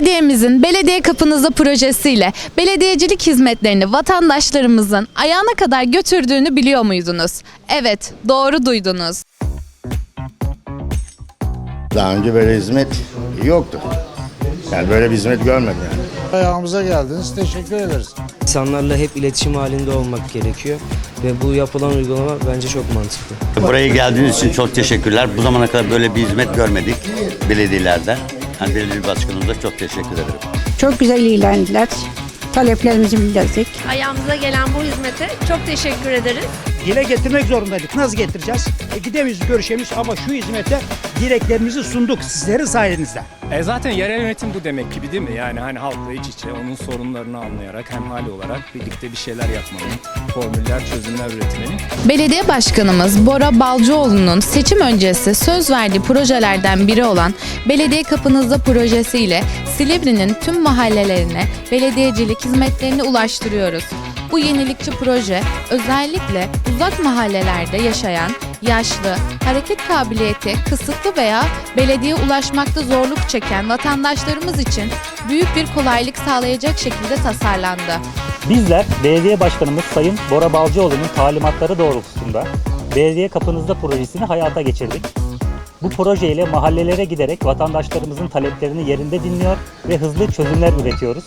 Belediyemizin Belediye Kapınızda projesiyle belediyecilik hizmetlerini vatandaşlarımızın ayağına kadar götürdüğünü biliyor muydunuz? Evet, doğru duydunuz. Daha önce böyle hizmet yoktu. Yani böyle bir hizmet görmedim yani. Ayağımıza geldiniz. Teşekkür ederiz. İnsanlarla hep iletişim halinde olmak gerekiyor ve bu yapılan uygulama bence çok mantıklı. Buraya geldiğiniz için çok teşekkürler. Bu zamana kadar böyle bir hizmet görmedik belediyelerden. Yani belediye başkanımıza çok teşekkür ederim. Çok güzel ilgilendiler. Taleplerimizi bildirdik. Ayağımıza gelen bu hizmete çok teşekkür ederiz. dile getirmek zorundaydık. Nasıl getireceğiz? E, gidemeyiz, görüşemiyoruz ama şu hizmete dileklerimizi sunduk sizlerin sayenizde. E zaten yerel yönetim bu demek gibi değil mi? Yani hani halkla iç içe onun sorunlarını anlayarak hem hali olarak birlikte bir şeyler yapmanın, formüller, çözümler üretmenin Belediye Başkanımız Bora Balcıoğlu'nun seçim öncesi söz verdiği projelerden biri olan Belediye Kapınızda projesiyle Silivri'nin tüm mahallelerine belediyecilik hizmetlerini ulaştırıyoruz. Bu yenilikçi proje özellikle uzak mahallelerde yaşayan yaşlı, hareket kabiliyeti kısıtlı veya belediye ulaşmakta zorluk çeken vatandaşlarımız için büyük bir kolaylık sağlayacak şekilde tasarlandı. Bizler belediye başkanımız Sayın Bora Balcıoğlu'nun talimatları doğrultusunda belediye kapınızda projesini hayata geçirdik. Bu projeyle mahallelere giderek vatandaşlarımızın taleplerini yerinde dinliyor ve hızlı çözümler üretiyoruz.